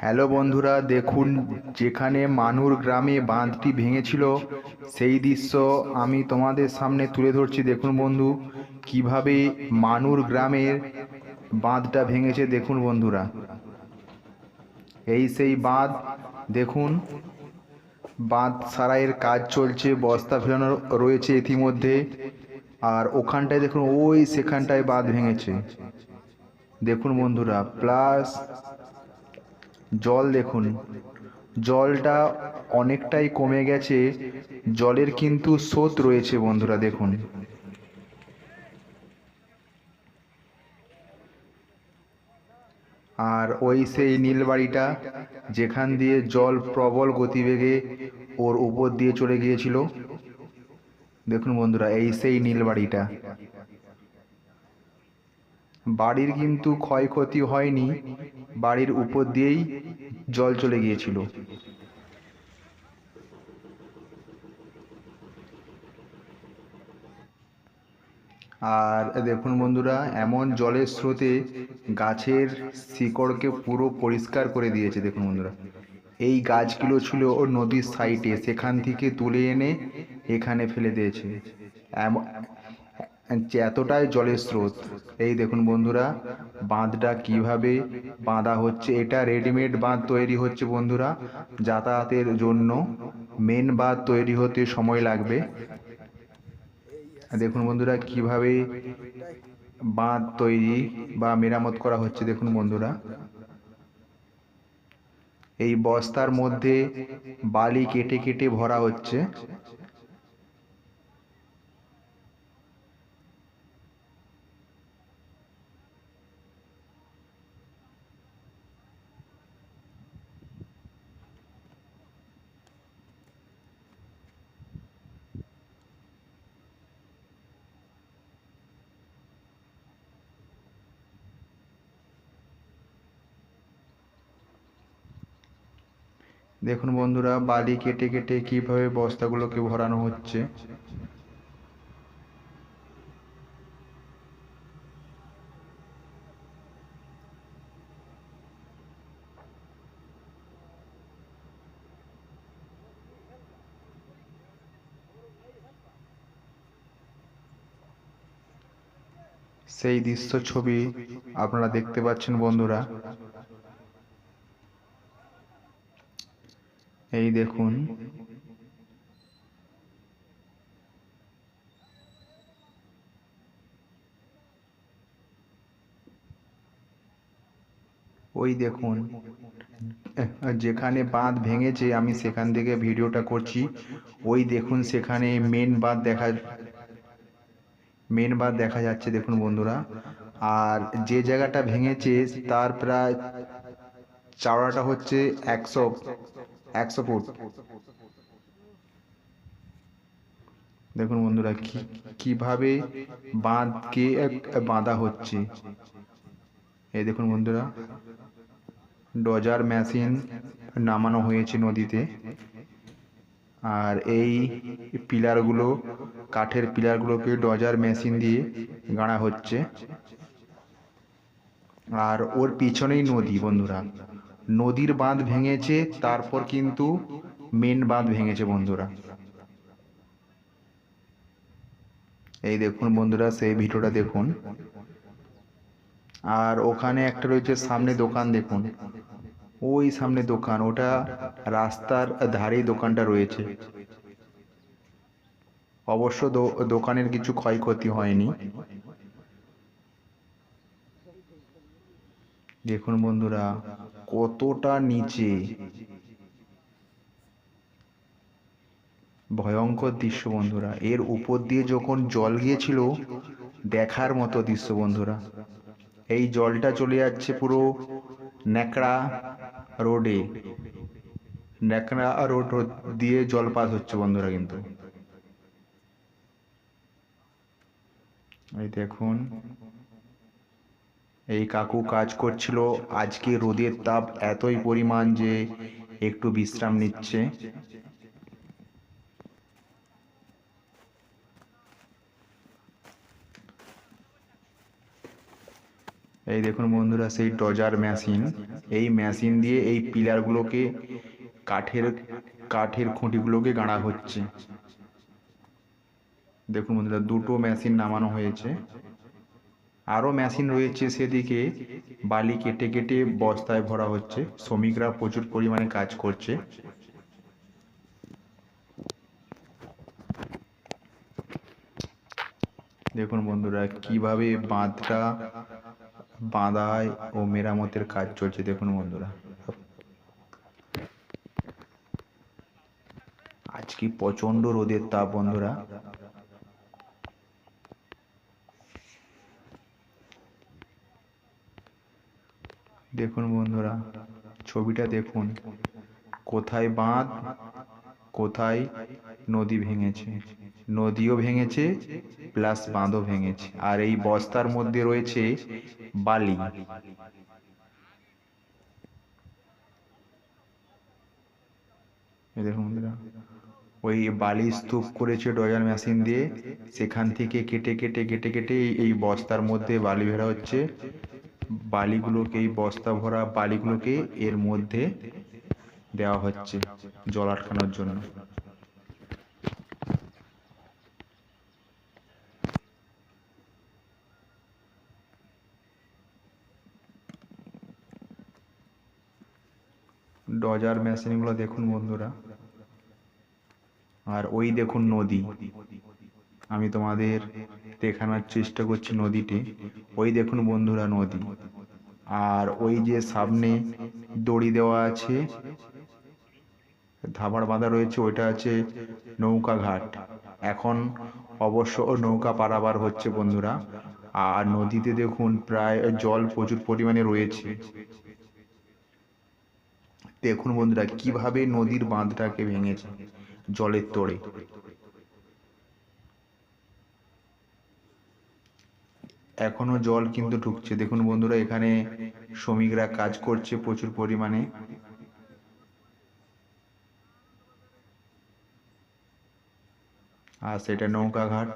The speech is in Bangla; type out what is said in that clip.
হ্যালো বন্ধুরা, দেখুন, যেখানে মানুর গ্রামে বাঁধটি ভেঙেছিল, সেই দৃশ্য আমি তোমাদের সামনে তুলে ধরছি। দেখুন বন্ধু, কীভাবে মানুর গ্রামের বাঁধটা ভেঙেছে, দেখুন বন্ধুরা। এই সেই বাঁধ, দেখুন, বাঁধ সারাইয়ের কাজ চলছে, বস্তা ফেলানো রয়েছে ইতিমধ্যে। আর ওখানটায় দেখুন, ওই সেখানটায় বাঁধ ভেঙেছে। দেখুন বন্ধুরা, প্লাস জল দেখুন। জলটা অনেকটাই কমে গেছে। জলের কিন্তু স্রোত রয়েছে বন্ধুরা, দেখুন। আর ওই সেই নীলবাড়িটা যেখান দিয়ে জল প্রবল গতিবেগে ওর উপর দিয়ে চলে গিয়েছিল। দেখুন বন্ধুরা, এই সেই নীলবাড়িটা। বাড়ির কিন্তু ক্ষয়ক্ষতি হয়নি, বাড়ির উপর দিয়েই জল চলে গিয়েছিল। আর দেখুন বন্ধুরা, এমন জলের স্রোতে গাছের শিকড়কে পুরো পরিষ্কার করে দিয়েছে, দেখুন বন্ধুরা। এই গাছগুলো ছিল ও নদীর সাইডে, সেখান থেকে তুলে এনে এখানে ফেলে দিয়েছে। এমন এতটাই জলের স্রোত, এই দেখুন বন্ধুরা, বাঁধটা কীভাবে বাঁধা হচ্ছে, এটা রেডিমেড বাঁধ তৈরি হচ্ছে বন্ধুরা, যাতায়াতের জন্য মেন বাঁধ তৈরি হতে সময় লাগবে। দেখুন বন্ধুরা, কীভাবে বাঁধ তৈরি বা মেরামত করা হচ্ছে, দেখুন বন্ধুরা। এই বস্তার মধ্যে বালি কেটে কেটে ভরা হচ্ছে। দেখুন বন্ধুরা, বালি কেটে কেটে কীভাবে বস্তাগুলোকে ভরানো হচ্ছে। সেই দৃশ্য ছবি আপনারা দেখতে পাচ্ছেন বন্ধুরা। এই দেখুন। ওই দেখুন। যেখানে বাঁধ ভেঙেছে, আমি সেখান থেকে ভিডিওটা করছি। ওই দেখুন, সেখানে মেন বাঁধ দেখা মেন বাঁধ দেখা যাচ্ছে, দেখুন বন্ধুরা। আর যে জায়গাটা ভেঙেছে, তার প্রায় চওড়াটা হচ্ছে একশো একশো ফুট। দেখুন বন্ধুরা কীভাবে বাঁধকে বাঁধা হচ্ছে। এই দেখুন বন্ধুরা, ডজার মেশিন নামানো হয়েছে নদীতে। আর এই পিলারগুলো, কাঠের পিলারগুলোকে ডজার মেশিন দিয়ে গাড়া হচ্ছে। আর ওর পিছনেই নদী বন্ধুরা। নদীর বাঁধ ভেঙেছে, তারপর কিন্তু মেন বাঁধ ভেঙেছে বন্ধুরা। এই দেখুন বন্ধুরা, সেই ভিডিওটা দেখুন। আর ওখানে একটা রয়েছে সামনে দোকান, দেখুন। ওই সামনে দোকান, ওটা রাস্তার ধারেই দোকানটা রয়েছে। অবশ্য দোকানের কিছু ক্ষয়ক্ষতি হয়নি। দেখুন বন্ধুরা, কতটা নিচে। ভয়ঙ্কর দৃশ্য বন্ধুরা। এর উপর দিয়ে যখন জল গিয়েছিল, দেখার মতো দৃশ্য বন্ধুরা। এই জলটা চলে যাচ্ছে পুরো ন্যাকড়া রোডে। ন্যাকড়া রোড দিয়ে জল পাস হচ্ছে বন্ধুরা কিন্তু। এই দেখুন এই কাকু কাজ করছিল। আজকে রোদের তাপ এতই পরিমাণ যে একটু বিশ্রাম নিচ্ছে। এই দেখুন বন্ধুরা, সেই ডজার মেশিন। এই মেশিন দিয়ে এই পিলারগুলোকে কাঠের কাঠের খুঁটিগুলোকে গাড়া হচ্ছে। দেখুন বন্ধুরা, দুটো মেশিন নামানো হয়েছে। আরও মেশিন রয়েছে সেদিকে। বালি কেটে কেটে বস্তায় ভরা হচ্ছে। শ্রমিকরা প্রচুর পরিমাণে কাজ করছে। দেখুন বন্ধুরা, কীভাবে বাঁধটা বাঁধায় ও মেরামতের কাজ চলছে দেখুন বন্ধুরা। আজকে প্রচণ্ড রোদের তাপ বন্ধুরা। দেখুন বন্ধুরা, ছবিটা দেখুন। কোথায় বাঁধ, কোথায় নদী ভেঙেছে। নদীও ভেঙেছে প্লাস বাঁধও ভেঙেছে। আর এই বস্তার মধ্যে রয়েছে বালি। দেখুন বন্ধুরা, ওই বালি স্তূপ করেছে ডজার মেশিন দিয়ে। সেখান থেকে কেটে কেটে কেটে কেটে এই- বস্তার মধ্যে বালি ভরা হচ্ছে। বালিগুলোকে এই বস্তা ভরা বালিগুলোকে এর মধ্যে দেওয়া হচ্ছে জল আটকানোর জন্য। ডজার মেশিনগুলো দেখুন বন্ধুরা। আর ওই দেখুন নদী। আমি তোমাদের দেখানোর চেষ্টা করছি নদীটি। ওই দেখুন বন্ধুরা নদী। আর ওই যে সামনে দড়ি দেওয়া আছে, ধাবার বাঁধা রয়েছে, ওইটা আছে নৌকা ঘাট। এখন অবশ্য নৌকা পারাবার হচ্ছে বন্ধুরা। আর নদীতে দেখুন প্রায় জল প্রচুর পরিমাণে রয়েছে। দেখুন বন্ধুরা, কীভাবে নদীর বাঁধটাকে ভেঙেছে জলের তোড়ে। এখনও জল কিন্তু ঢুকছে। দেখুন বন্ধুরা, এখানে শ্রমিকরা কাজ করছে প্রচুর পরিমাণে। আর সেটা নৌকা ঘাট